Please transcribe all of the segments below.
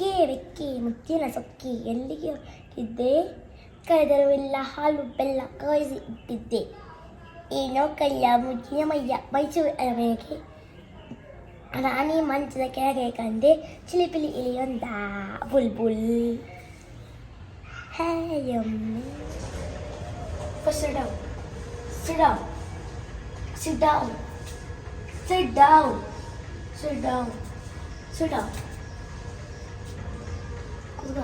ರೆಕ್ಕೆ ರೆಕ್ಕೆ ಮುಚ್ಚಿನ ಸೊಕ್ಕಿ ಎಲ್ಲಿಗೆ ಇದ್ದೆ ಕರೆದರೂ ಇಲ್ಲ ಹಾಲು ಬೆಲ್ಲ ಕಾಯಿಸಿ ಇಟ್ಟಿದ್ದೆ ಏನೋ ಕೈಯ ಮುಚ್ಚಿನ ಮೈಯ ಮೈಸೂರು ಅರಮನೆಗೆ ರಾಣಿ ಮಂಚದ ಕೆಳಗೆ ಕಂಡೆ ಚಿಲಿಪಿಲಿ ಇಲಿಯೊಂದ ಬುಲ್ ಬುಲ್ ಹೇಯಮ್ಮೆ Sit down. Sit down. Sit down. Sit down. Sit down. Sit down. ಕೂತ್ಕೋ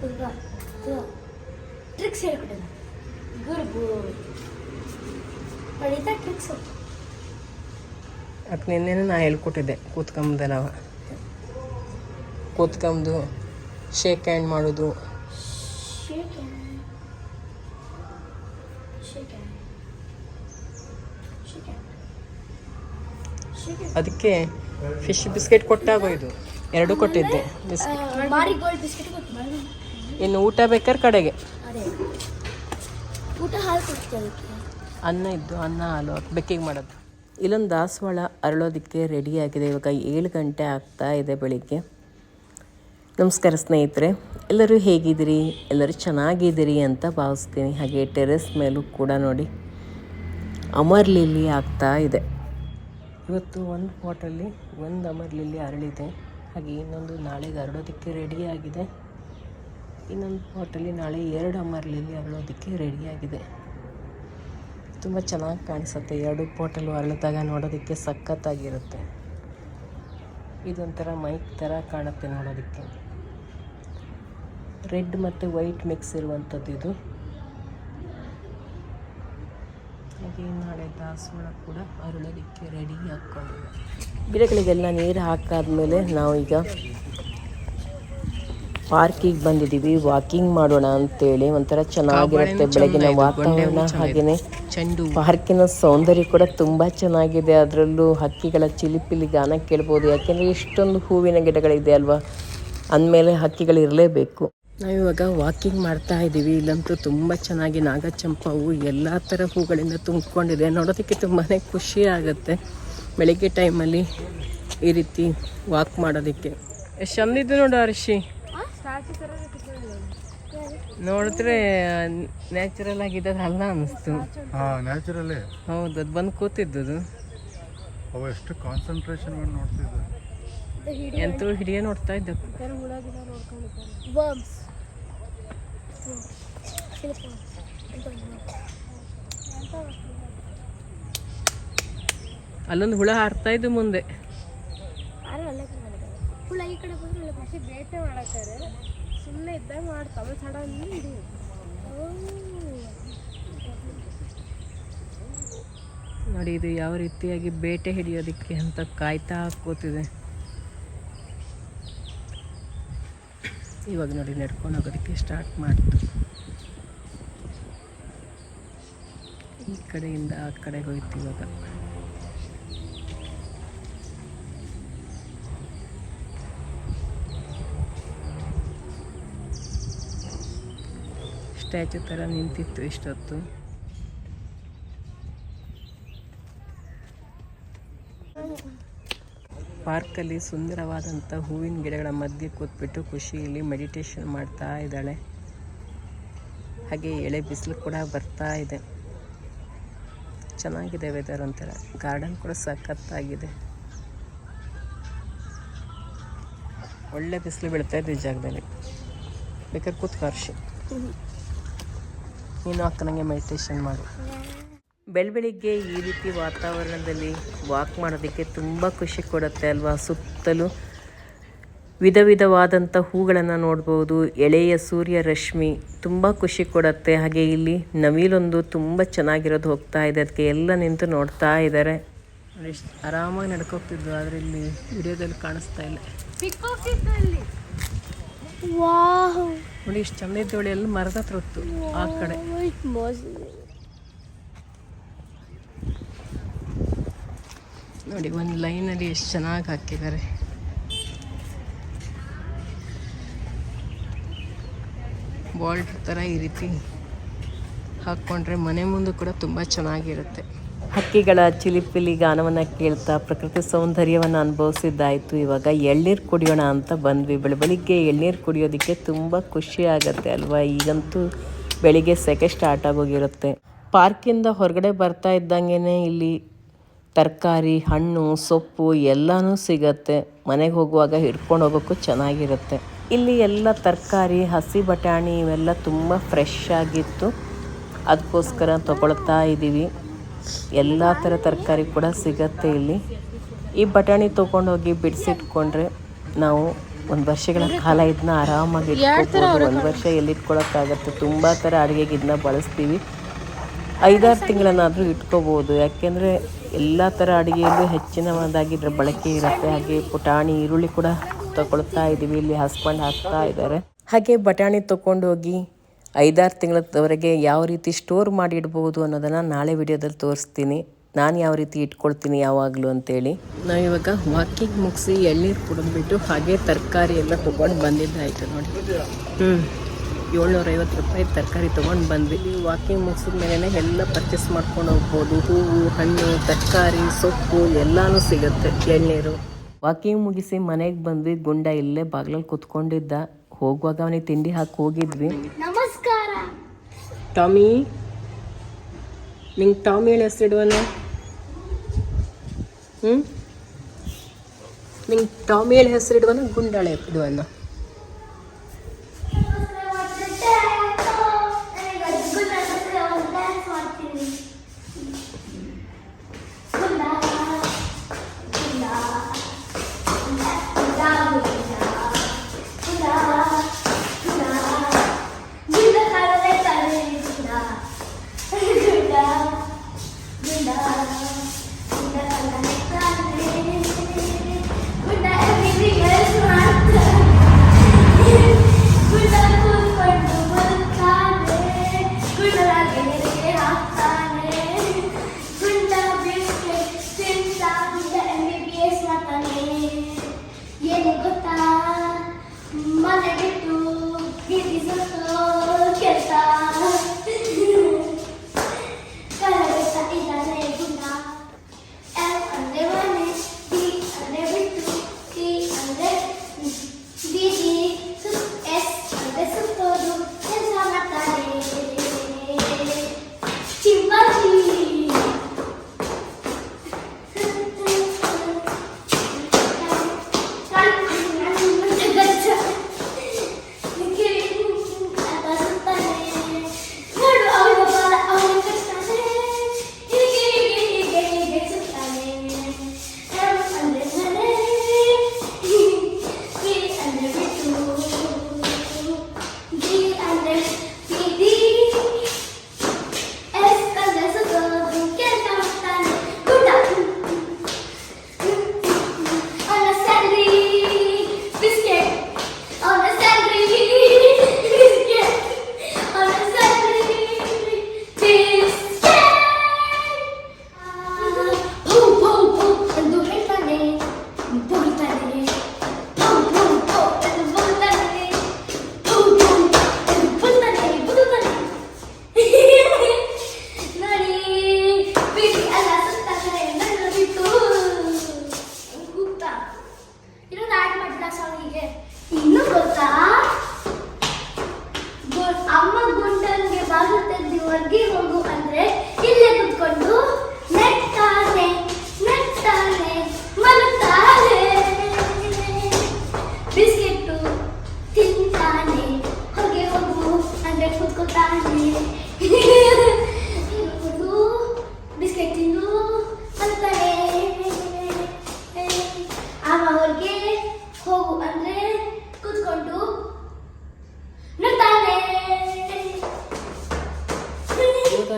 ಕೂತ್ಕೋ ಟ್ರಿಕ್ಸ್ ಹೇಳ್ಕೊಟ್ಟಿದ್ದ. ಗುರು ಹೊಡಿತಾ ಟ್ರಿಕ್ಸು ಅದಕ್ಕೆ ನಿನ್ನೆ ನಾ ಹೇಳ್ಕೊಟ್ಟಿದ್ದೆ ಕೂತ್ಕೊಂಬುದ ನಾವು. ಕೂತ್ಕೊಂಬುದು ಶೇಕ್ ಹ್ಯಾಂಡ್ ಮಾಡೋದು. ಅದಕ್ಕೆ ಫಿಶ್ ಬಿಸ್ಕೆಟ್ ಕೊಟ್ಟಾಗೋಯ್ದು ಎರಡು ಕೊಟ್ಟಿದ್ದೆ ಇನ್ನು ಊಟ ಬೇಕಾದ್ರೆ ಕಡೆಗೆ. ಅನ್ನ ಇದ್ದು, ಅನ್ನ, ಹಾಲು ಬೆಕ್ಕಿಗೆ ಮಾಡೋದು. ಇಲ್ಲೊಂದು ದಾಸವಾಳ ಅರಳೋದಕ್ಕೆ ರೆಡಿಯಾಗಿದೆ ಇವಾಗ ಏಳು ಗಂಟೆ ಆಗ್ತಾ ಇದೆ ಬೆಳಿಗ್ಗೆ. ನಮಸ್ಕಾರ ಸ್ನೇಹಿತರೆ, ಎಲ್ಲರೂ ಹೇಗಿದ್ದೀರಿ? ಎಲ್ಲರೂ ಚೆನ್ನಾಗಿದ್ದೀರಿ ಅಂತ ಭಾವಿಸ್ತೀನಿ. ಹಾಗೆ ಟೆರೆಸ್ ಮೇಲೂ ಕೂಡ ನೋಡಿ ಅಮರ್ ಲಿಲ್ಲಿ ಆಗ್ತಾ ಇದೆ. ಇವತ್ತು ಒಂದು ಪಾಟಲ್ಲಿ ಒಂದು ಅಮರ್ ಲಿಲ್ಲಿ ಅರಳಿದೆ. ಹಾಗೆ ಇನ್ನೊಂದು ನಾಳೆಗೆ ಹರಡೋದಕ್ಕೆ ರೆಡಿಯಾಗಿದೆ ಇನ್ನೊಂದು ಪಾಟಲ್ಲಿ ನಾಳೆ ಎರಡು ಅಮರ್ ಹರಡೋದಕ್ಕೆ ಅರಳೋದಕ್ಕೆ ರೆಡಿಯಾಗಿದೆ ತುಂಬ ಚೆನ್ನಾಗಿ ಕಾಣಿಸುತ್ತೆ. ಎರಡು ಪಾಟಲ್ಲೂ ಅರಳಿದಾಗ ನೋಡೋದಕ್ಕೆ ಸಖತ್ತಾಗಿರುತ್ತೆ. ಇದೊಂಥರ ಮೈಕ್ ಥರ ಕಾಣುತ್ತೆ ನೋಡೋದಕ್ಕೆ. ರೆಡ್ ಮತ್ತು ವೈಟ್ ಮಿಕ್ಸ್ ಇರುವಂಥದ್ದು ಇದು. ದಾಸವಾಳ ಕೂಡ ಅರಳೋದಕ್ಕೆ ರೆಡಿ ಹಾಕ್ಕೊಂಡಿದೆ ಗಿಡಗಳಿಗೆಲ್ಲ ನೀರು ಹಾಕಾದ್ಮೇಲೆ ನಾವು ಈಗ ಪಾರ್ಕಿಗೆ ಬಂದಿದ್ದೀವಿ. ವಾಕಿಂಗ್ ಮಾಡೋಣ ಅಂತೇಳಿ ಒಂಥರ ಚೆನ್ನಾಗಿರುತ್ತೆ ಬೆಳಗಿನ ವಾತಾವರಣ ಹಾಗೆಯೇ ಪಾರ್ಕಿನ ಸೌಂದರ್ಯ ಕೂಡ ತುಂಬ ಚೆನ್ನಾಗಿದೆ. ಅದರಲ್ಲೂ ಹಕ್ಕಿಗಳ ಚಿಲಿಪಿಲಿ ಗಾನ ಕೇಳ್ಬೋದು. ಯಾಕೆಂದರೆ ಇಷ್ಟೊಂದು ಹೂವಿನ ಗಿಡಗಳಿದೆ ಅಲ್ವಾ? ಅಂದಮೇಲೆ ಹಕ್ಕಿಗಳು ಇರಲೇಬೇಕು ನಾವಿವಾಗ ವಾಕಿಂಗ್ ಮಾಡ್ತಾ ಇದ್ದೀವಿ. ಇಲ್ಲಂತೂ ತುಂಬ ಚೆನ್ನಾಗಿ ನಾಗಚಂಪ ಹೂವು ಎಲ್ಲ ಥರ ಹೂಗಳಿಂದ ತುಂಬಿಕೊಂಡಿದೆ. ನೋಡೋದಕ್ಕೆ ತುಂಬಾ ಖುಷಿ ಆಗುತ್ತೆ. ಬೆಳಿಗ್ಗೆ ಟೈಮಲ್ಲಿ ಈ ರೀತಿ ವಾಕ್ ಮಾಡೋದಕ್ಕೆ. ಎಷ್ಟು ಚಂದಿದ್ದು ನೋಡು ಅರ್ಷಿ ನೋಡಿದ್ರೆ ನ್ಯಾಚುರಲ್ ಆಗಿದ್ದದು ಅಲ್ಲ ಅನಿಸ್ತು. ಹೌದು ಅದು ಬಂದು ಕೂತಿದ್ದು ಎಷ್ಟು ಕಾನ್ಸಂಟ್ರೇಷನ್ ಮಾಡಿ ನೋಡ್ತಿದ್ದೆ. ಎಂತೂ ಹಿಡಿಯ ನೋಡ್ತಾ ಇದ್ದ ಅಲ್ಲೊಂದು ಹುಳ ಹಾರ್ತಾ ಇದ್ದು ಮುಂದೆ. ಹುಳ ಈ ಕಡೆ ಬಂದ್ರೆ ಖುಷಿ ಬೇಟೆ ಮಾಡಕ್ಕಾರೆ ಸುಮ್ಮನೆ ಇದ್ದಾಗ ಮಾಡ್ತಾವೆ ಸಡನ್ಲಿ ಹಿಡಿ ನೋಡಿ, ಇದು ಯಾವ ರೀತಿಯಾಗಿ ಬೇಟೆ ಹಿಡಿಯೋದಿಕ್ಕೆ ಅಂತ ಕಾಯ್ತಾ ಕೂತಿದೆ. ಇವಾಗ ನೋಡಿ ನಡ್ಕೊಂಡು ಹೋಗೋದಕ್ಕೆ ಸ್ಟಾರ್ಟ್ ಮಾಡ್ತು. ಈ ಕಡೆಯಿಂದ ಆ ಕಡೆ ಹೋಯ್ತು ಇವಾಗ. ಸ್ಟ್ಯಾಚು ಥರ ನಿಂತಿತ್ತು ಇಷ್ಟೊತ್ತು. ಪಾರ್ಕಲ್ಲಿ ಸುಂದರವಾದಂಥ ಹೂವಿನ ಗಿಡಗಳ ಮಧ್ಯೆ ಕೂತ್ಬಿಟ್ಟು ಖುಷಿಯಲ್ಲಿ ಮೆಡಿಟೇಷನ್ ಮಾಡ್ತಾ ಇದ್ದಾಳೆ. ಹಾಗೆ ಎಳೆ ಬಿಸಿಲು ಕೂಡ ಬರ್ತಾ ಇದೆ. ಚೆನ್ನಾಗಿದೆ ವೆದರ್ ಒಂಥರ. ಗಾರ್ಡನ್ ಕೂಡ ಸಖತ್ತಾಗಿದೆ. ಒಳ್ಳೆ ಬಿಸಿಲು ಬೀಳ್ತಾ ಇದೆ ಈ ಜಾಗದಲ್ಲಿ. ಬೇಕಾದ್ರೆ ಕೂತ್ಕೋ ಹರ್ಷಿ. ನೀನು ಅಕ್ಕನಂಗೆ ಮೆಡಿಟೇಷನ್ ಮಾಡು. ಬೆಳಬೆಳಿಗ್ಗೆ ಈ ರೀತಿ ವಾತಾವರಣದಲ್ಲಿ ವಾಕ್ ಮಾಡೋದಕ್ಕೆ ತುಂಬ ಖುಷಿ ಕೊಡುತ್ತೆ ಅಲ್ವಾ? ಸುತ್ತಲೂ ವಿಧ ವಿಧವಾದಂಥ ಹೂಗಳನ್ನು ನೋಡ್ಬೋದು ಎಳೆಯ ಸೂರ್ಯ ರಶ್ಮಿ ತುಂಬ ಖುಷಿ ಕೊಡುತ್ತೆ. ಹಾಗೆ ಇಲ್ಲಿ ನವಿಲೊಂದು ತುಂಬ ಚೆನ್ನಾಗಿರೋದು ಹೋಗ್ತಾ ಇದೆ. ಅದಕ್ಕೆ ಎಲ್ಲ ನಿಂತು ನೋಡ್ತಾ ಇದ್ದಾರೆ. ಎಷ್ಟು ಆರಾಮಾಗಿ ನಡ್ಕೋಗ್ತಿದ್ವು ಆದರೆ ಇಲ್ಲಿ ವಿಡಿಯೋದಲ್ಲಿ ಕಾಣಿಸ್ತಾ ಇಲ್ಲ. ವಾಹ್ ನೋಡಿ ಇಷ್ಟು ಚಂದ ಎಲ್ಲ ಮರದ ಹತ್ರ ಹೊತ್ತು ಆ ಕಡೆ. ನೋಡಿ, ಒಂದು ಲೈನಲ್ಲಿ ಎಷ್ಟು ಚೆನ್ನಾಗಿ ಹಾಕಿದ್ದಾರೆ. ಬಾಲ್ಡ್ ಥರ ಈ ರೀತಿ ಹಾಕ್ಕೊಂಡ್ರೆ ಮನೆ ಮುಂದೆ ಕೂಡ ತುಂಬ ಚೆನ್ನಾಗಿರುತ್ತೆ. ಹಕ್ಕಿಗಳ ಚಿಲಿಪಿಲಿ ಗಾನವನ್ನು ಕೇಳ್ತಾ ಪ್ರಕೃತಿ ಸೌಂದರ್ಯವನ್ನು ಅನುಭವಿಸಿದ್ದಾಯಿತು. ಇವಾಗ ಎಳ್ನೀರು ಕುಡಿಯೋಣ ಅಂತ ಬಂದ್ವಿ. ಬೆಳ, ಬೆಳಿಗ್ಗೆ ಎಳ್ನೀರು ಕುಡಿಯೋದಕ್ಕೆ ತುಂಬ ಖುಷಿ ಆಗುತ್ತೆ ಅಲ್ವಾ? ಈಗಂತೂ ಬೆಳಿಗ್ಗೆ ಸೆಕೆ ಸ್ಟಾರ್ಟ್ ಆಗೋಗಿರುತ್ತೆ. ಪಾರ್ಕಿಂದ ಹೊರಗಡೆ ಬರ್ತಾ ಇದ್ದಂಗೆ ಇಲ್ಲಿ ತರಕಾರಿ, ಹಣ್ಣು, ಸೊಪ್ಪು ಎಲ್ಲನೂ ಸಿಗತ್ತೆ. ಮನೆಗೆ ಹೋಗುವಾಗ ಹಿಡ್ಕೊಂಡು ಹೋಗೋಕ್ಕೂ ಚೆನ್ನಾಗಿರುತ್ತೆ. ಇಲ್ಲಿ ಎಲ್ಲ ತರಕಾರಿ, ಹಸಿ ಬಟಾಣಿ ಇವೆಲ್ಲ ತುಂಬ ಫ್ರೆಶ್ ಆಗಿತ್ತು. ಅದಕ್ಕೋಸ್ಕರ ತಗೊಳ್ತಾ ಇದ್ದೀವಿ ಎಲ್ಲ ಥರ ತರಕಾರಿ ಕೂಡ ಸಿಗತ್ತೆ ಇಲ್ಲಿ. ಈ ಬಟಾಣಿ ತೊಗೊಂಡೋಗಿ ಬಿಡಿಸಿಟ್ಕೊಂಡ್ರೆ ನಾವು ಒಂದು ವರ್ಷಗಳ ಕಾಲ ಇದನ್ನ ಆರಾಮಾಗಿ ಒಂದು ವರ್ಷ ಎಲ್ಲಿ ಇಟ್ಕೊಳಕ್ಕಾಗತ್ತೆ ತುಂಬ ಥರ ಅಡುಗೆಗೆ ಇದನ್ನ ಬಳಸ್ತೀವಿ. ಐದಾರು ತಿಂಗಳನ್ನಾದರೂ ಇಟ್ಕೋಬೋದು. ಯಾಕೆಂದರೆ ಎಲ್ಲ ಥರ ಅಡುಗೆಯಲ್ಲೂ ಹೆಚ್ಚಿನದಾಗಿ ಇದರ ಬಳಕೆ ಇರುತ್ತೆ. ಹಾಗೆ ಪುಟಾಣಿ ಈರುಳ್ಳಿ ಕೂಡ ತಗೊಳ್ತಾ ಇದ್ದೀವಿ. ಇಲ್ಲಿ ಹಸ್ಬೆಂಡ್ ಹಾಕ್ತಾ ಇದ್ದಾರೆ. ಹಾಗೆ ಬಟಾಣಿ ತೊಗೊಂಡೋಗಿ ಐದಾರು ತಿಂಗಳವರೆಗೆ ಯಾವ ರೀತಿ ಸ್ಟೋರ್ ಮಾಡಿ ಇಡ್ಬೋದು ಅನ್ನೋದನ್ನು ನಾಳೆ ವಿಡಿಯೋದಲ್ಲಿ ತೋರಿಸ್ತೀನಿ. ನಾನು ಯಾವ ರೀತಿ ಇಟ್ಕೊಳ್ತೀನಿ ಯಾವಾಗಲೂ ಅಂತೇಳಿ. ನಾವಿವಾಗ ವಾಕಿಂಗ್ ಮುಗಿಸಿ ಎಳ್ನೀರು ಕುಡಿದ್ಬಿಟ್ಟು ಹಾಗೆ ತರಕಾರಿ ಎಲ್ಲ ತೊಗೊಂಡು ಬಂದಿದ್ದಾಯಿತು ನೋಡಿ. ಹ್ಞೂ ಏಳ್ನೂರೈವತ್ತು ರೂಪಾಯಿ ತರಕಾರಿ ತೊಗೊಂಡು ಬಂದ್ವಿ. ಈ ವಾಕಿಂಗ್ ಮುಗಿಸಿದ ಮೇಲೆ ಎಲ್ಲ ಪರ್ಚೇಸ್ ಮಾಡ್ಕೊಂಡು ಹೋಗ್ಬೋದು. ಹೂವು ಹಣ್ಣು ತರಕಾರಿ ಸೊಪ್ಪು ಎಲ್ಲಾನು ಸಿಗುತ್ತೆ ಎಳ್ನೀರು. ವಾಕಿಂಗ್ ಮುಗಿಸಿ ಮನೆಗೆ ಬಂದ್ವಿ. ಗುಂಡ ಇಲ್ಲೇ ಬಾಗ್ಲಲ್ಲಿ ಕುತ್ಕೊಂಡಿದ್ದ. ಹೋಗುವಾಗ ಅವನಿಗೆ ತಿಂಡಿ ಹಾಕಿ ಹೋಗಿದ್ವಿ. ನಮಸ್ಕಾರ. ಟಾಮಿ ನಿಂಗೆ ಟಾಮಿ ಹೇಳಿ ಹೆಸರಿಡುವನ ಹ್ಞೂ ನಿಂಗೆ ಟಾಮಿ ಹೇಳಿ ಹೆಸರಿಡುವನ ಗುಂಡಾಳೆ ಇಡುವನ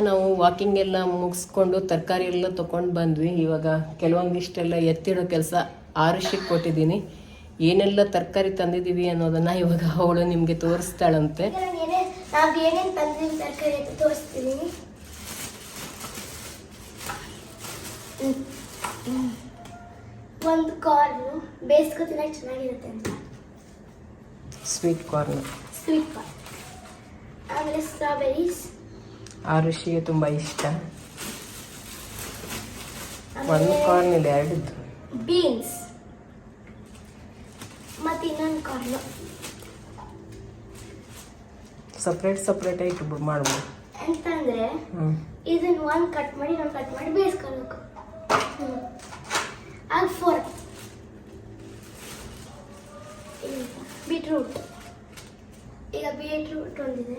ನಾವು ವಾಕಿಂಗ್ ಎಲ್ಲ ಮುಗಿಸ್ಕೊಂಡು ತರಕಾರಿ ಎಲ್ಲ ತೊಗೊಂಡು ಬಂದ್ವಿ. ಇವಾಗ ಕೆಲವೊಂದಿಷ್ಟೆಲ್ಲ ಎತ್ತಿಡೋ ಕೆಲಸ ಆರುಷಿಗೆ ಕೊಟ್ಟಿದ್ದೀನಿ. ಏನೆಲ್ಲ ತರಕಾರಿ ತಂದಿದ್ದೀವಿ ಅನ್ನೋದನ್ನು ಇವಾಗ ಅವಳು ನಿಮಗೆ ತೋರಿಸ್ತಾಳಂತೆ. ನಾವು ಏನೇನು ತಂದಿದ್ದೀವಿ ತರಕಾರಿ ಅಂತ ತೋರಿಸ್ತೀನಿ. ಹ್ಮ್. ಹ್ಮ್. ಒಂದು ಕಾರ್ನು ಬೇಯಿಸ್ಕೊ ತಿನ್ನಕ್ಕೆ ಚೆನ್ನಾಗಿರುತ್ತೆ ಅಂತ. ಸ್ವೀಟ್ ಕಾರ್ನ್ ಸ್ವೀಟ್ ಕಾರ್ನ್ ಆಮೇಲೆ ಸ್ಟ್ರಾಬೆರೀಸ್ ಆರುಷಿಗೆ ತುಂಬ ಇಷ್ಟ. ಒಂದು ಕಾರ್ನ್ ಇದೆ ಎರಡಿದ್ದು. ಬೀನ್ಸ್ ಮತ್ತು ಇನ್ನೊಂದು ಕಾರ್ನ್ ಸಪ್ರೇಟ್ ಸಪ್ರೇಟ್ ಇಟ್ಟು ಮಾಡ್ಬೋದು. ಅಂತಂದ್ರೆ ಇದನ್ನ ಒಂದು ಕಟ್ ಮಾಡಿ ಇನ್ನೊಂದು ಕಟ್ ಮಾಡಿ ಬೇಯಿಸ್ಕೊಳ್ಬೇಕು ಆಗ ಫೋರ್ ಬೀಟ್ರೂಟ್ ಈಗ ಬೀಟ್ರೂಟ್ ಒಂದಿದೆ.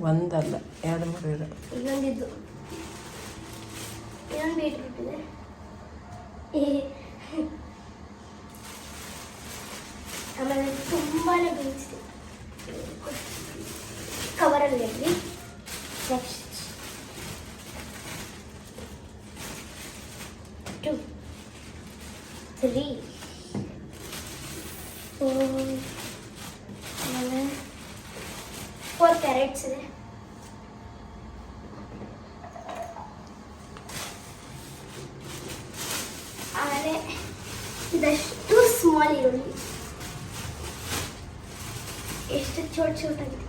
ಒಂದಲ್ಲ, ಎರಡು, ಮೂರು ಇದೆ ಇನ್ನೊಂದಿದ್ದು. ಇನ್ನೊಂದು ಬೀಟ್ರೂಟ್ ಇದೆ ಈ- ಆಮೇಲೆ ತುಂಬಾನೇ ಬೀನ್ಸ್ ಕವರಲ್ಲಿ ಇರಲಿ. ನೆಕ್ಸ್ಟ್ ಟು ತ್ರೀ ಫೋರ್ ಆಮೇಲೆ ಫೋರ್ ಕ್ಯಾರೆಟ್ಸ್ ಇದೆ ಆಮೇಲೆ ಇದಷ್ಟು ಸ್ಮಾಲ್ ಈರುಳ್ಳಿ. ಎಷ್ಟು ಚೋಟ್ ಚೋಟ್ ಆಗಿದೆ.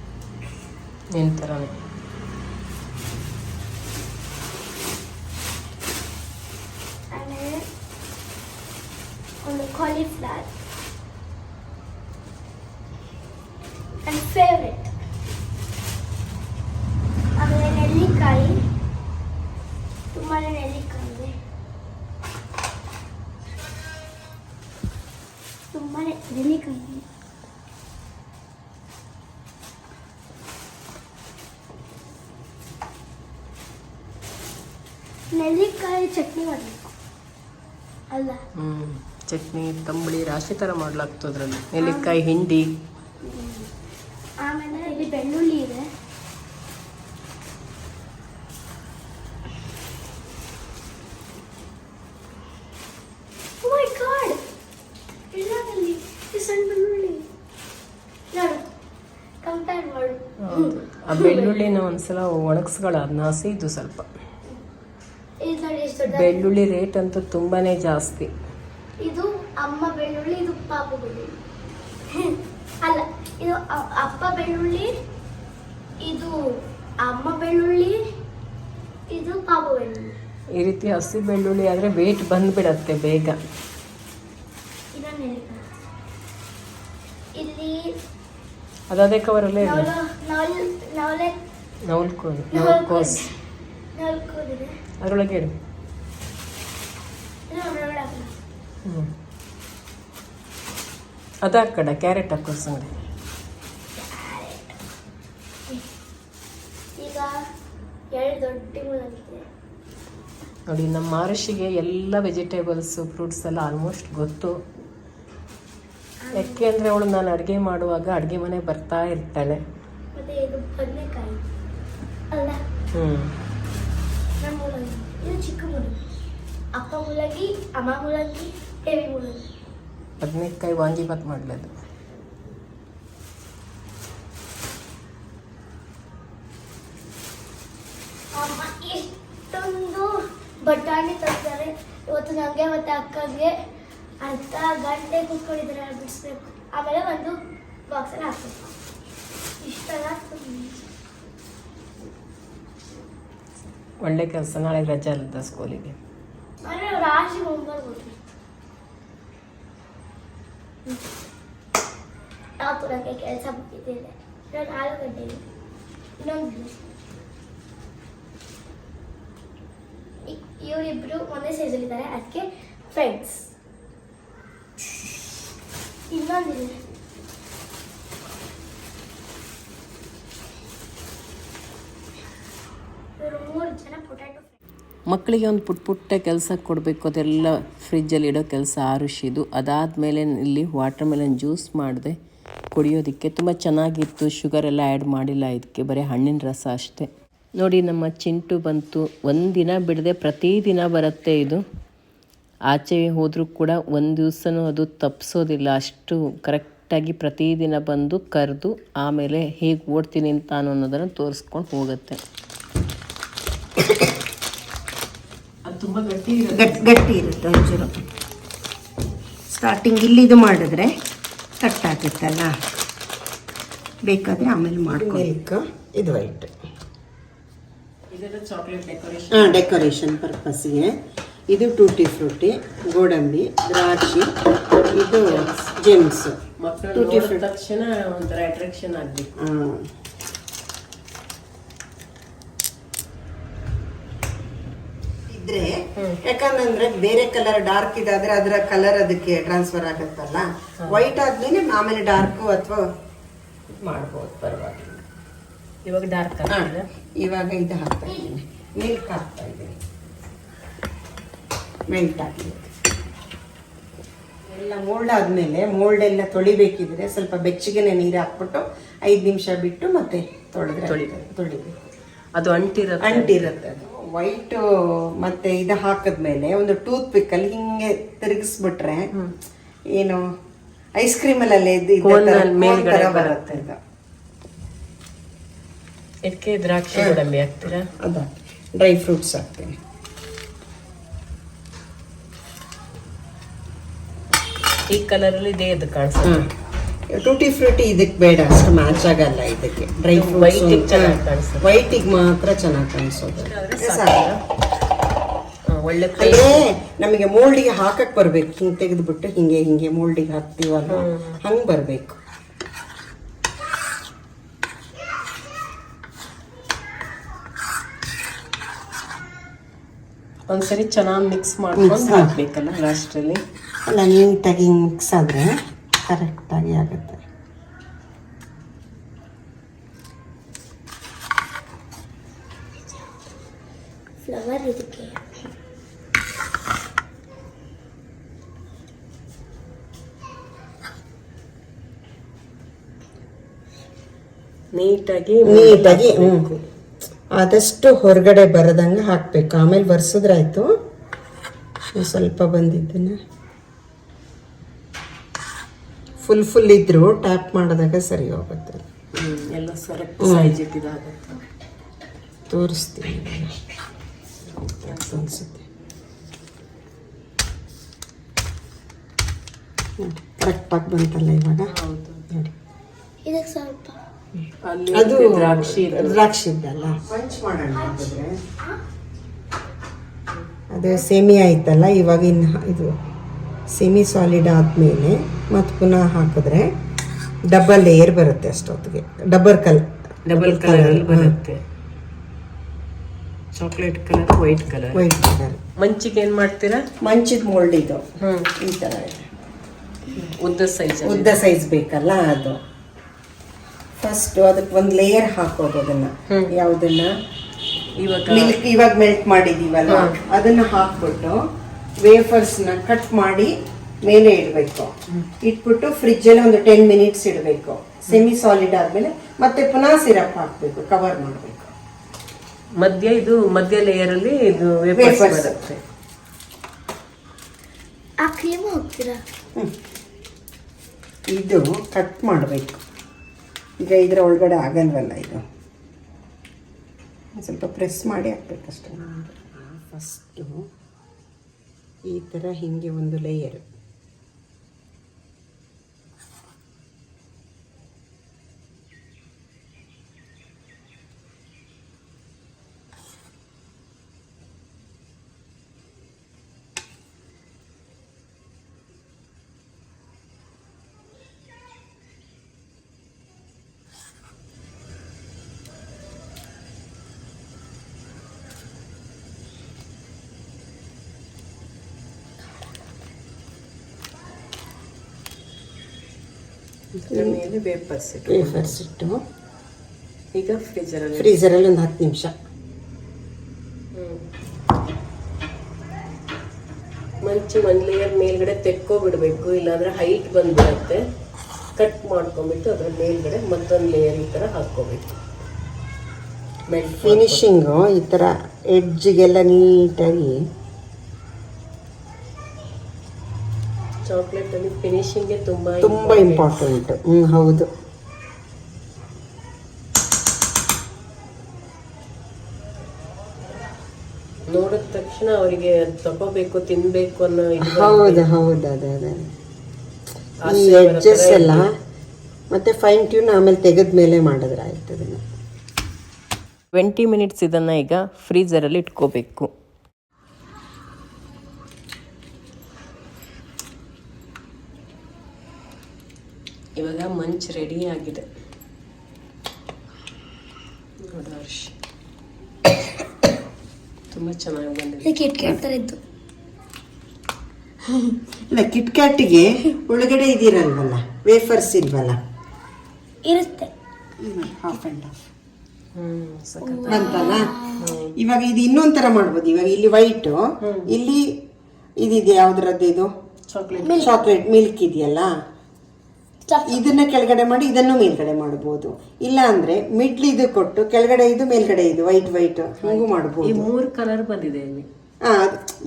ನೆಲ್ಲಿಕಾಯಿ ಚಟ್ನಿ ಮಾಡಬೇಕು. ಅಲ್ಲ. ಹ್ಞೂ ಚಟ್ನಿ ತಂಬಳಿ ರಾಶಿ ಥರ ಮಾಡ್ಲಾಗ್ತದೆ ಅದರಲ್ಲಿ. ನೆಲ್ಲಿಕಾಯಿ ಹಿಂಡಿ. ಆಮೇಲೆ ಇಲ್ಲಿ ಬೆಳ್ಳುಳ್ಳಿ ಇದೆ. Oh ಆ ಬೆಳ್ಳುಳ್ಳಿನ ಒಂದ್ಸಲ ಒಣಗಿಸ್ಗಳ ಅದನ್ನ ಹಸಿದು ಸ್ವಲ್ಪ ಇದು ನೋಡಿ ಎಷ್ಟು ದೊಡ್ಡ ಬೆಳ್ಳುಳ್ಳಿ ರೇಟ್ ಅಂತೂ ತುಂಬಾನೇ ಜಾಸ್ತಿ. ಇದು ಅಮ್ಮ ಬೆಳ್ಳುಳ್ಳಿ ಇದು ಪಾಪ ಬೆಳ್ಳುಳ್ಳಿ. ಅಲ್ಲ ಇದು ಅಪ್ಪ ಬೆಳ್ಳುಳ್ಳಿ ಇದು ಅಮ್ಮ ಬೆಳ್ಳುಳ್ಳಿ ಇದು ಪಾಪ ಬೆಳ್ಳುಳ್ಳಿ. ಈ ರೀತಿ ಹಸಿ ಬೆಳ್ಳುಳ್ಳಿ ಆದರೆ ವೇಟ್ ಬಂದ್ಬಿಡತ್ತೆ ಬೇಗ. ಇಲ್ಲಿ ಅದೇ ಕವರಲ್ಲೇ ನವಲ್ಕೋಸು. ನವಲ್ಕೋಸ್. ಅದರೊಳಗೆ ಹಾಕೋಣ. ಹ್ಞೂ ಅದು ಹಾಕಡ ಕ್ಯಾರೆಟ್ ಹಾಕೋ ಸಂಗಡಿ. ನೋಡಿ ನಮ್ಮ ಮಹರ್ಷಿಗೆ ಎಲ್ಲ ವೆಜಿಟೇಬಲ್ಸು ಫ್ರೂಟ್ಸ್ ಎಲ್ಲ ಆಲ್ಮೋಸ್ಟ್ ಗೊತ್ತು. ಯಾಕೆ ಅಂದರೆ ಅವಳು ನಾನು ಅಡುಗೆ ಮಾಡುವಾಗ ಅಡುಗೆ ಮನೆ ಬರ್ತಾ ಇರ್ತಾಳೆ. ಹ್ಞೂ ಅಪ್ಪ ಮೂಲಂಗಿ ಅಮ್ಮ ಮೂಲಂಗಿ ದೇವಿ ಮೂಲಂಗಿ. ಬದನೆಕಾಯಿ ವಾಂಗಿಬಾತ್ ಮಾಡಲದು ಅಮ್ಮ ಎಷ್ಟೊಂದು ಬಟಾಣಿ ತರ್ತಾರೆ. ಇವತ್ತು ನನಗೆ ಮತ್ತೆ ಅಕ್ಕಗೆ ಅರ್ಧ ಗಂಟೆ ಕೂತ್ಕೊಂಡಿದ್ದಾರೆ ಬಿಡಿಸ್ಬೇಕು. ಆಮೇಲೆ ಒಂದು ಬಾಕ್ಸಲ್ಲಿ ಹಾಕ್ಬೇಕು. ಇಷ್ಟೆಲ್ಲ ಒಳ್ಳೆ ಕೆಲಸ ನಾಳೆ ರಜೆ ಅಲ್ಲದ ಸ್ಕೂಲಿಗೆ ಅಂದರೆ ರಾಶಿ ಹೋಗ್ಬರ್ಬೋದು ಯಾವತ್ತು ನನಗೆ ಕೆಲಸ ಮುಗಿದಿದೆ ನಾನು ನಾಲ್ಕು ಗಂಟೆಗೆ ಇನ್ನೊಂದು ಇವರಿಬ್ಬರು ಒಂದೇ ಸೈಜಲ್ಲಿದ್ದಾರೆ ಅದಕ್ಕೆ ಫ್ರೆಂಡ್ಸ್ ಇನ್ನೊಂದಿದೆ ಮಕ್ಕಳಿಗೆ ಒಂದು ಪುಟ್ಟ ಪುಟ್ಟ ಕೆಲಸ ಕೊಡಬೇಕು, ಅದೆಲ್ಲ ಫ್ರಿಜ್ಜಲ್ಲಿ ಇಡೋ ಕೆಲಸ ಆರುಷಿದು ಅದಾದಮೇಲೆ ಇಲ್ಲಿ ವಾಟರ್ ಮೆಲನ್ ಜ್ಯೂಸ್ ಮಾಡಿದೆ, ಕುಡಿಯೋದಕ್ಕೆ. ತುಂಬ ಚೆನ್ನಾಗಿತ್ತು ಶುಗರ್ ಎಲ್ಲ ಆ್ಯಡ್ ಮಾಡಿಲ್ಲ ಇದಕ್ಕೆ, ಬರೀ ಹಣ್ಣಿನ ರಸ ಅಷ್ಟೇ. ನೋಡಿ, ನಮ್ಮ ಚಿಂಟು ಬಂತು. ಒಂದಿನ ಬಿಡದೆ, ಪ್ರತಿದಿನ ಬರುತ್ತೆ ಇದು. ಆಚೆ ಹೋದರೂ ಕೂಡ ಒಂದು ದಿವಸನೂ ಅದು ತಪ್ಪಿಸೋದಿಲ್ಲ ಅಷ್ಟು ಕರೆಕ್ಟಾಗಿ ಪ್ರತಿದಿನ ಬಂದು ಕರೆದು, ಆಮೇಲೆ ಹೇಗೆ ಓಡ್ತೀನಿ ಅಂತ ಅನ್ನೋದನ್ನು ತೋರಿಸ್ಕೊಂಡು ಹೋಗುತ್ತೆ. ತುಂಬ ಗಟ್ಟಿ ಗಟ್ಟಿ ಗಟ್ಟಿ ಇರುತ್ತೆ ಒಂಚೂರು. ಸ್ಟಾರ್ಟಿಂಗ್ ಇಲ್ಲಿ ಇದು ಮಾಡಿದ್ರೆ ಕಟ್ಟಾಗುತ್ತಲ್ಲ ಬೇಕಾದರೆ ಆಮೇಲೆ ಮಾಡ್ಕೊ ಇದು ವೈಟ್ ಇದೆಲ್ಲ ಚಾಕ್ಲೇಟ್ ಡೆಕೋರೇಷನ್ ಹಾಂ ಡೆಕೋರೇಷನ್ ಪರ್ಪಸ್ಗೆ ಇದು ಟೂಟಿ ಫ್ರೂಟಿ ಗೋಡಂಬಿ ದ್ರಾಕ್ಷಿ ಇದು ಜೆಮ್ಸ್ ಟೂಟಿ ಫ್ರೂಟ್ ತಕ್ಷಣ ಒಂಥರ ಅಟ್ರಾಕ್ಷನ್ ಆಗ್ಬೇಕು. ಇದ್ರೆ ಯಾಕಂದ್ರೆ ಬೇರೆ ಕಲರ್ ಡಾರ್ಕ್ ಇದಾದ್ರೆ ಅದರ ಕಲರ್ ಅದಕ್ಕೆ ಟ್ರಾನ್ಸ್ಫರ್ ಆಗುತ್ತಲ್ಲ? ವೈಟ್ ಆದ್ಮೇಲೆ ಆಮೇಲೆ ಡಾರ್ಕ್ ಅಥವಾ ಮಾಡ್ಬೋದು ಪರವಾಗಿಲ್ಲ. ಇವಾಗ ಡಾರ್ಕ್ ಇವಾಗ ಇದು ಹಾಕ್ತಾ ಇದ್ದೀನಿ. ಮಿಲ್ಕ್ ಹಾಕ್ತಾ ಇದ್ದೀನಿ. ಮೆಲ್ಟ್ ಆಗಿದೆ ಎಲ್ಲ ಮೋಲ್ಡ್ ಆದಮೇಲೆ ಮೋಲ್ಡ್ ಎಲ್ಲ ತೊಳಿಬೇಕಿದ್ರೆ ಸ್ವಲ್ಪ ಬೆಚ್ಚಗೆನೆ ನೀರು ಹಾಕ್ಬಿಟ್ಟು ಐದು ನಿಮಿಷ ಬಿಟ್ಟು ಮತ್ತೆ ತೊಳೆದ್ರೆ ತೊಳಿಬೇಕು. ತೊಳಿಬೇಕು. ಅದು ಅಂಟಿರುತ್ತೆ. ಅಂಟಿರುತ್ತೆ ಅದು. ವೈಟ್ ಮತ್ತೆ ಇದು ಹಾಕಿದ್ಮೇಲೆ ಒಂದು ಟೂತ್ ಪಿಕ್ ಅಲ್ಲಿ ಹಿಂಗೆ ತಿರುಗಿಸ್ಬಿಟ್ರೆ ಏನು ಐಸ್ ಕ್ರೀಮ್ ಅಲ್ಲಿ ಇದು ಇದೇ ತರ- ಮೇಲ್ಗಡೆ ಬರುತ್ತೆ. ಬರುತ್ತೆ ಇದು. ಇದಕ್ಕೆ ದ್ರಾಕ್ಷಿ ಗೋಡಂಬಿ ಹಾಕ್ತೀರಾ? ಅದ ಡ್ರೈ ಫ್ರೂಟ್ಸ್ ಹಾಕ್ತೀನಿ. ಈ ಕಲರ್ ಅಲ್ಲಿ ಇದೇ ಇದು ಕಾಣಿಸುತ್ತೆ. ಟೂಟಿ ಫ್ರೂಟಿ ಇದಕ್ಕೆ ಬೇಡ ಅಷ್ಟು ಮ್ಯಾಚ್ ಆಗಲ್ಲ ಇದಕ್ಕೆ. Dry fruits. ವೈಟಿಗೆ ಮಾತ್ರ ಚೆನ್ನಾಗಿ ಕಾಣಿಸೋದು ಒಳ್ಳೆ ಅಂದ್ರೆ ನಮಗೆ ಮೋಲ್ಡಿಗೆ ಹಾಕಕ್ ಬರ್ಬೇಕು. ಹಿಂಗೆ ತೆಗೆದ್ಬಿಟ್ಟು ಹಿಂಗೆ ಹಿಂಗೆ ಮೋಲ್ಡಿಗೆ ಹಾಕ್ತೀವಲ್ಲ ಹಂಗ್ ಬರ್ಬೇಕು. ಒಂದ್ಸರಿ ಚೆನ್ನಾಗಿ ಮಿಕ್ಸ್ ಮಾಡ್ಕೊಂಡು ಹಾಕ್ಬೇಕಲ್ಲ ಲಾಸ್ಟಲ್ಲಿ ಅಲ್ಲ? ನೀಟಾಗಿ ಹಿಂಗೆ ಮಿಕ್ಸ್ ಆದ್ರೆ ಕರೆಕ್ಟಾಗಿ ಆಗುತ್ತೆ ಫ್ಲವರ್ ಇದಕ್ಕೆ ನೀಟಾಗಿ ನೀಟಾಗಿ ಹ್ಮ್. ಆದಷ್ಟು ಹೊರಗಡೆ ಬರದಂಗೆ ಹಾಕ್ಬೇಕು. ಆಮೇಲೆ ಬರ್ಸಿದ್ರಾಯ್ತು ಒಂದ್ ಸ್ವಲ್ಪ ಬಂದಿದ್ದನ್ನ ಫುಲ್ ಫುಲ್ ಇದ್ರು ಟ್ಯಾಪ್ ಮಾಡಿದಾಗ ಸರಿ ಹೋಗುತ್ತೆ. ಎಲ್ಲ ಸರಕ್ ಸೈಜ್ ಇದಾಗುತ್ತೆ ತೋರಿಸ್ತೀನಿ ಅನ್ಸುತ್ತೆ. ಕರೆಕ್ಟಾಗಿ ಬಂತಲ್ಲ ಇವಾಗ? ಹೌದು. ನೋಡಿ. ಇದಕ್ಕೆ ಸ್ವಲ್ಪ. ಅಲ್ಲಿ ಅದು ದ್ರಾಕ್ಷಿ ದ್ರಾಕ್ಷಿ ಇದ್ದಲ್ಲ ಪಂಚ್ ಮಾಡೋಣ. ಅದು ಸೆಮಿ ಆಯ್ತಲ್ಲ ಇವಾಗ ಇನ್ನು ಇದು. ಸೆಮಿ ಸಾಲಿಡ್ ಆದಮೇಲೆ ಮತ್ತು ಪುನಃ ಹಾಕಿದ್ರೆ ಡಬಲ್ ಲೇಯರ್ ಬರುತ್ತೆ ಅಷ್ಟೊತ್ತಿಗೆ. ಡಬಲ್ ಕಲ್ ಡಬಲ್ ಕಲರ್ ಬರುತ್ತೆ. Chocolate colour white colour white colour ಮಂಚಿಗೆ ಏನು ಮಾಡ್ತೀರಾ? ಮಂಚಿದ ಮೋಲ್ಡ್ ಇದು. ಹ್ಮ್. ಈ ಥರ ಇದೆ. ಉದ್ದ ಸೈಜ್ ಉದ್ದ ಸೈಜ್ ಬೇಕಲ್ಲ ಅದು. ಫಸ್ಟ್ ಅದಕ್ಕೆ ಒಂದು ಲೇಯರ್ ಹಾಕೋದು ಅದನ್ನ. ಯಾವುದನ್ನ? ಇವಾಗ ಮಿಲ್ಕ್ ಇವಾಗ ಮೆಲ್ಟ್ ಮಾಡಿದ್ದೀವಲ್ಲ ಅದನ್ನ ಹಾಕ್ಬಿಟ್ಟು ವೇಫರ್ಸ್ನ ಕಟ್ ಮಾಡಿ ಮೇಲೆ ಇಡಬೇಕು. ಇಟ್ಬಿಟ್ಟು ಫ್ರಿಜ್ ಅಲ್ಲಿ ಒಂದು ಟೆನ್ ಮಿನಿಟ್ಸ್ ಇಡಬೇಕು. ಸೆಮಿ ಸಾಲಿಡ್ ಆದಮೇಲೆ ಮತ್ತೆ ಪುನಃ ಸಿರಪ್ ಹಾಕ್ಬೇಕು ಕವರ್ ಮಾಡಬೇಕು. ಮಧ್ಯ ಇದು ಮಧ್ಯ ಲೇಯರ್ ಅಲ್ಲಿ ಇದು ವೇಫರ್ಸ್. ಬರುತ್ತೆ. ಆ ಕ್ರೀಮ್ ಹಾಕ್ತೀರಾ? ಇದು ಕಟ್ ಮಾಡಬೇಕು. ಈಗ ಇದರ ಒಳಗಡೆ ಆಗಲ್ವಲ್ಲ ಇದು? ಸ್ವಲ್ಪ ಪ್ರೆಸ್ ಮಾಡಿ ಹಾಕ್ಬೇಕಷ್ಟೇ. ಫಸ್ಟು ಈ ಥರ ಹೀಗೆ ಒಂದು ಲೇಯರ್ ಇದ್ರ ಮೇಲೆ ವೇಫರ್ಸ್ ವೇಫರ್ಸ್ ಇಟ್ಟು ಈಗ ಫ್ರೀಜರಲ್ಲಿ ಫ್ರೀಜರಲ್ಲಿ ಒಂದು ಹತ್ತು ನಿಮಿಷ. ಮಂಚಿ ಒಂದು ಲೇಯರ್ ಮೇಲ್ಗಡೆ ತೆಕ್ಕೋ ಬಿಡಬೇಕು ಇಲ್ಲಾಂದ್ರೆ ಹೈಟ್ ಬಂದ್ಬಿಡುತ್ತೆ. ಕಟ್ ಮಾಡ್ಕೊಂಬಿಟ್ಟು ಅದರ ಮೇಲ್ಗಡೆ ಮತ್ತೊಂದು ಲೇಯರ್ ಈ ಥರ ಹಾಕ್ಕೋಬೇಕು. ಫಿನಿಶಿಂಗು ಈ ಥರ ಎಡ್ಜಿಗೆಲ್ಲ ನೀಟಾಗಿ ಚಾಕ್ಲೇಟ್ ಅಲ್ಲಿ ಫಿನಿಶಿಂಗ್ ತುಂಬಾ ತುಂಬ ಇಂಪಾರ್ಟೆಂಟ್ ಹ್ಞೂ ಹೌದು. ನೋಡಿದ ತಕ್ಷಣ ಅವರಿಗೆ ತಗೋಬೇಕು ತಿನ್ಬೇಕು ಅನ್ನೋ ಹೌದು ಹೌದು ಅದೇ ಅದೇ ಈ ಎಡ್ಜಸ್ ಎಲ್ಲ ಮತ್ತೆ ಫೈನ್ ಟ್ಯೂನ್ ಆಮೇಲೆ ತೆಗೆದ ಮೇಲೆ ಮಾಡಿದ್ರೆ ಆಯ್ತದ. ಅದನ್ನು ಟ್ವೆಂಟಿ ಮಿನಿಟ್ಸ್ ಇದನ್ನು ಈಗ ಫ್ರೀಝರಲ್ಲಿ ಇಟ್ಕೋಬೇಕು. ಇವಾಗ ಮಂಚ್ ರೆಡಿ ಆಗಿದೆ. ಹರ್ಷ್. ತುಂಬ ಚೆನ್ನಾಗಿ ಬಂದಿದೆ. ಕಿಟ್ ಕ್ಯಾಟ್ ಥರ ಇದ್ದು ಇಲ್ಲ ಕಿಟ್ ಕ್ಯಾಟಿಗೆ ಒಳಗಡೆ ಇದಿರಲ್ವಲ್ಲ ವೇಫರ್ಸ್ ಇಲ್ವಲ್ಲ? ಇರುತ್ತೆ. ಹಾಫ್ ಆ್ಯಂಡ್ ಹಾಫ್ ಬಂತಲ್ಲ? ಇವಾಗ ಇದು ಇನ್ನೊಂದು ಥರ ಮಾಡ್ಬೋದು. ಇವಾಗ ಇಲ್ಲಿ ವೈಟ್ ಇಲ್ಲಿ ಇದಿದೆ ಯಾವ್ದ್ರದ್ದು ಇದು ಚಾಕ್ಲೇಟ್ ಚಾಕ್ಲೇಟ್ ಮಿಲ್ಕ್ ಇದೆಯಲ್ಲ. ಇದನ್ನ ಕೆಳಗಡೆ ಮಾಡಿ ಇದನ್ನು ಮೇಲ್ಗಡೆ ಮಾಡಬಹುದು. ಇಲ್ಲ ಅಂದ್ರೆ ಮಿಡ್ಲ್ ಇದು ಕೊಟ್ಟು ಕೆಳಗಡೆ ಇದು ಮೇಲ್ಗಡೆ ಇದು ವೈಟ್ ವೈಟ್ ಹಂಗೂ ಈ ಮಾಡಬಹುದು. ಮೂರು ಕಲರ್ ಬಂದಿದೆ ಇಲ್ಲಿ. ಆ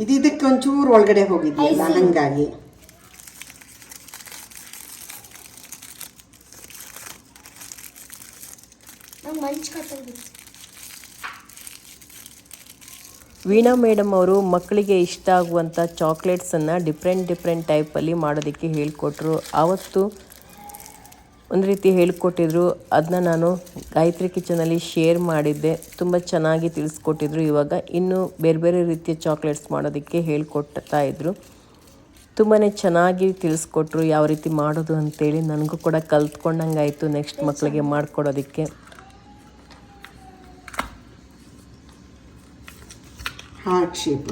ಇದು ಇದಕ್ಕೆ ಒಂಚೂರು ಒಳಗಡೆ ಹೋಗಿದೆಯಲ್ಲ ಹಂಗಾಗಿ. ವೀಣಾ ಮೇಡಮ್ ಅವರು ಮಕ್ಕಳಿಗೆ ಇಷ್ಟ ಆಗುವಂಥ ಚಾಕ್ಲೇಟ್ಸನ್ನು ಡಿಫ್ರೆಂಟ್ ಡಿಫ್ರೆಂಟ್ ಟೈಪಲ್ಲಿ ಮಾಡೋದಕ್ಕೆ ಹೇಳಿಕೊಟ್ರು. ಆವತ್ತು ಒಂದು ರೀತಿ ಹೇಳಿಕೊಟ್ಟಿದ್ರು. ಅದನ್ನ ನಾನು ಗಾಯತ್ರಿ ಕಿಚನಲ್ಲಿ ಶೇರ್ ಮಾಡಿದ್ದೆ. ತುಂಬ ಚೆನ್ನಾಗಿ ತಿಳಿಸ್ಕೊಟ್ಟಿದ್ರು ಇವಾಗ. ಇನ್ನೂ ಬೇರೆ ಬೇರೆ ರೀತಿಯ ಚಾಕ್ಲೇಟ್ಸ್ ಮಾಡೋದಕ್ಕೆ ಹೇಳ್ಕೊಡ್ತಾ ಇದ್ರು. ತುಂಬಾ ಚೆನ್ನಾಗಿ ತಿಳಿಸ್ಕೊಟ್ರು ಯಾವ ರೀತಿ ಮಾಡೋದು ಅಂತೇಳಿ. ನನಗೂ ಕೂಡ ಕಲ್ತ್ಕೊಂಡಂಗಾಯಿತು ನೆಕ್ಸ್ಟ್ ಮಕ್ಕಳಿಗೆ ಮಾಡಿಕೊಡೋದಕ್ಕೆ. Heart shape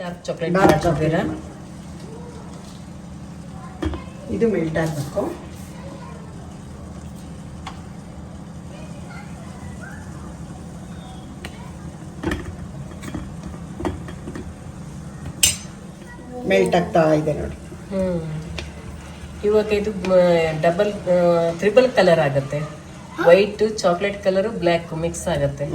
dark chocolate dark chocolate ಇದು ಮೆಲ್ಟ್ ಆಗಬೇಕು ಮೆಲ್ಟ್ ಆಗ್ತಾ ಇದೆ ನೋಡಿ. ಹ್ಮ್. ಇವಾಗ ಇದು ಡಬಲ್ ತ್ರಿಬಲ್ ಕಲರ್ ಆಗುತ್ತೆ. White chocolate colour black mix ಆಗುತ್ತೆ.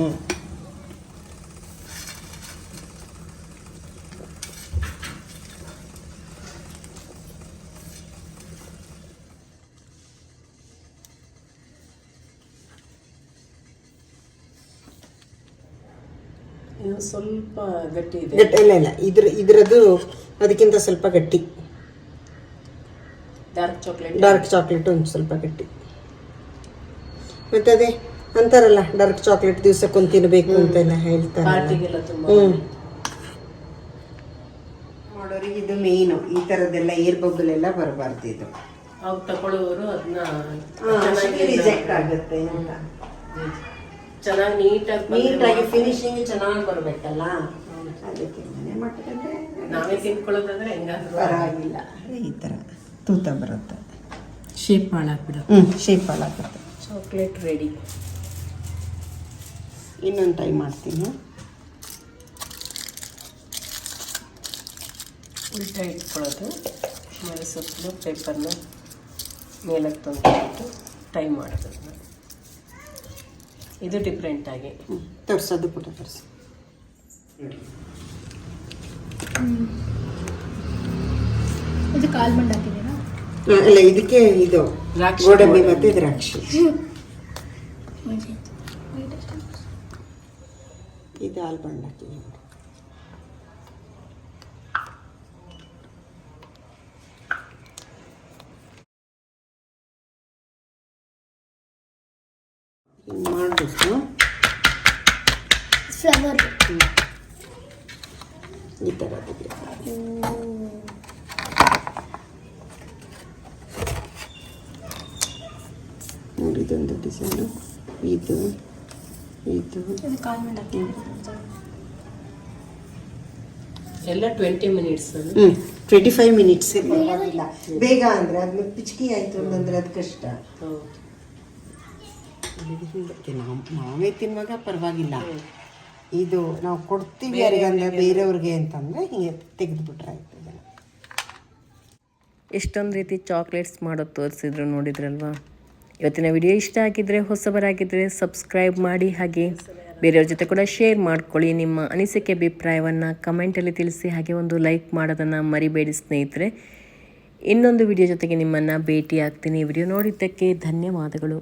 ಸ್ವಲ್ಪ ಗಟ್ಟಿ ಇದೆ. ಗಟ್ಟಿ ಇಲ್ಲ ಇಲ್ಲ. ಇದ್ರ ಇದ್ರದ್ದು ಅದಕ್ಕಿಂತ ಸ್ವಲ್ಪ ಗಟ್ಟಿ. ಡಾರ್ಕ್ ಚಾಕ್ಲೇಟ್ ಡಾರ್ಕ್ ಚಾಕ್ಲೇಟ್ ಒಂದು ಸ್ವಲ್ಪ ಗಟ್ಟಿ. ಮತ್ತೆ ಅದೇ ಅಂತಾರಲ್ಲ ಡಾರ್ಕ್ ಚಾಕ್ಲೇಟ್ ದಿವ್ಸಕ್ಕೊಂದು ತಿನ್ಬೇಕು ಅಂತೆಲ್ಲ ಹೇಳ್ತಾರೆ ಪಾರ್ಟಿಗೆಲ್ಲ ತುಂಬಾ ಹ್ಮ್. ಮಾಡೋರಿಗೆ ಇದು ಮೇನು ಈ ತರದೆಲ್ಲ ಏರ್ ಬಬಲ್ ಎಲ್ಲ ಬರಬಾರ್ದು ಇದು. ಅವು ತಗೊಳ್ಳೋರು ಅದನ್ನ ರಿಜೆಕ್ಟ್ ಆಗುತ್ತೆ ಅಂತ. ಚೆನ್ನಾಗಿ ನೀಟಾಗಿ ನೀಟಾಗಿ ಫಿನಿಶಿಂಗ್ ಚೆನ್ನಾಗಿ ಬರಬೇಕಲ್ಲ? ಅದಕ್ಕೆ ಮನೆ ಮಟ್ಟದಲ್ಲಿ ನಾವೇ ತಿನ್ಕೊಳ್ಳೋದಂದ್ರೆ ಹೆಂಗಾದ್ರು ಪರವಾಗಿಲ್ಲ. ಈ ಥರ ತೂತ ಬರುತ್ತೆ. ಶೇಪ್ ಹಾಳಾಗ್ಬಿಡ ಹ್ಞೂ ಶೇಪ್ ಹಾಳಾಗುತ್ತೆ ಚಾಕ್ಲೇಟ್ ರೆಡಿ ಇನ್ನೊಂದು ಟ್ರೈ ಮಾಡ್ತೀನಿ. ಉಲ್ಟಾ ಇಟ್ಕೊಳ್ಳೋದು. ಮೇಲೆ ಸುತ್ತಲೂ ಪೇಪರ್ನ ಮೇಲಕ್ಕೆ ತಂದುಬಿಟ್ಟು ಟ್ರೈ ಮಾಡೋದು. ಇದು ಡಿಫ್ರೆಂಟ್ ಆಗಿ ತರ್ಸೋದು ಪುಟ ತರ್ಸ ಇದು ಕಾಲ್ ಮಂಡ್ ಹಾಕಿದ್ದೀರಾ ಇಲ್ಲ ಇದಕ್ಕೆ ಇದು ದ್ರಾಕ್ಷಿ ಗೋಡಂಬಿ ಮತ್ತೆ ದ್ರಾಕ್ಷಿ ಇದು ಆಲ್ಬಂಡ್ ಹಾಕಿದ್ದೀನಿ ಮಾಡಿಬಿಟ್ಟು ಫ್ಲವರ್ ಈ ಥರ ನೋಡಿ ಇದೊಂದು ಡಿಸೈನು ಇದು ಇದು. ಎಲ್ಲ ಟ್ವೆಂಟಿ ಮಿನಿಟ್ಸ್ ಹ್ಞೂ ಟ್ವೆಂಟಿ ಫೈವ್ ಮಿನಿಟ್ಸ್ ಬೇಗ ಅಂದರೆ ಅದು ಪಿಚ್ಕಿ ಆಯಿತು ಅಂತಂದರೆ ಅದು ಕಷ್ಟ ಹೌದು. ನಾವು ನಾವೇ ತಿನ್ನುವಾಗ ಪರವಾಗಿಲ್ಲ. ಇದು ನಾವು ಕೊಡ್ತೀವಿ ಯಾರಿಗಂದ್ರೆ ಬೇರೆಯವ್ರಿಗೆ ಅಂತಂದ್ರೆ ಹಿಂಗೆ ತೆಗೆದುಬಿಟ್ರೆ ಆಯ್ತದೆ. ಎಷ್ಟೊಂದು ರೀತಿ ಚಾಕ್ಲೇಟ್ಸ್ ಮಾಡೋದು ತೋರಿಸಿದ್ರು ನೋಡಿದ್ರಲ್ವಾ? ಇವತ್ತಿನ ವಿಡಿಯೋ ಇಷ್ಟ ಆಗಿದ್ರೆ ಹೊಸಬರಾಗಿದ್ದರೆ ಸಬ್ಸ್ಕ್ರೈಬ್ ಮಾಡಿ ಹಾಗೆ ಬೇರೆಯವ್ರ ಜೊತೆ ಕೂಡ ಶೇರ್ ಮಾಡ್ಕೊಳ್ಳಿ. ನಿಮ್ಮ ಅನಿಸಿಕೆ ಅಭಿಪ್ರಾಯವನ್ನು ಕಮೆಂಟಲ್ಲಿ ತಿಳಿಸಿ. ಹಾಗೆ ಒಂದು ಲೈಕ್ ಮಾಡೋದನ್ನು ಮರಿಬೇಡಿ ಸ್ನೇಹಿತರೆ. ಇನ್ನೊಂದು ವಿಡಿಯೋ ಜೊತೆಗೆ ನಿಮ್ಮನ್ನು ಭೇಟಿ ಆಗ್ತೀನಿ ವಿಡಿಯೋ ನೋಡಿದ್ದಕ್ಕೆ ಧನ್ಯವಾದಗಳು.